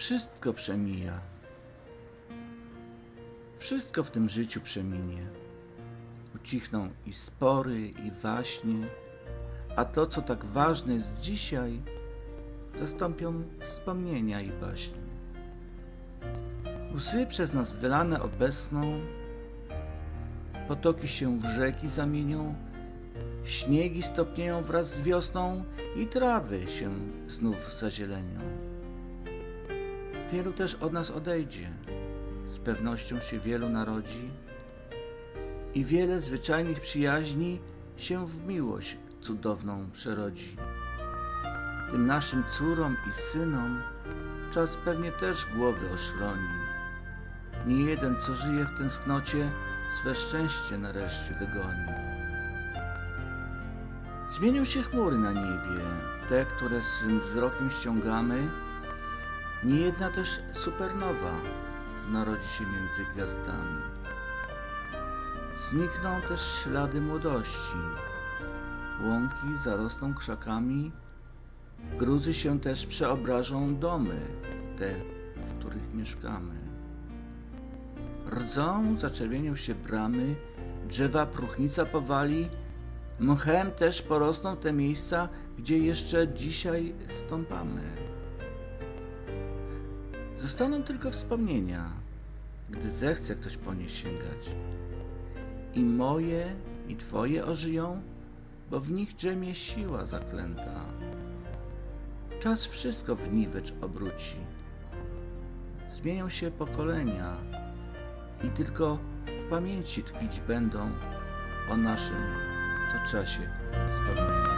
Wszystko przemija. Wszystko w tym życiu przeminie. Ucichną i spory, i waśnie, a to, co tak ważne jest dzisiaj, zastąpią wspomnienia i baśnie. Łzy przez nas wylane obecną, potoki się w rzeki zamienią, śniegi stopnieją wraz z wiosną i trawy się znów zazielenią. Wielu też od nas odejdzie, z pewnością się wielu narodzi i wiele zwyczajnych przyjaźni się w miłość cudowną przerodzi. Tym naszym córom i synom czas pewnie też głowy oszroni. Nie jeden, co żyje w tęsknocie, swe szczęście nareszcie dogoni. Zmienią się chmury na niebie, te, które swym wzrokiem ściągamy. Niejedna też supernowa narodzi się między gwiazdami. Znikną też ślady młodości. Łąki zarosną krzakami. Gruzy się też przeobrażą domy, te, w których mieszkamy. Rdzą, zaczerwienią się bramy, drzewa próchnica powali, mchem też porosną te miejsca, gdzie jeszcze dzisiaj stąpamy. Zostaną tylko wspomnienia, gdy zechce ktoś po nie sięgać. I moje, i twoje ożyją, bo w nich drzemie siła zaklęta. Czas wszystko w niwecz obróci. Zmienią się pokolenia i tylko w pamięci tkwić będą o naszym to czasie wspomnienia.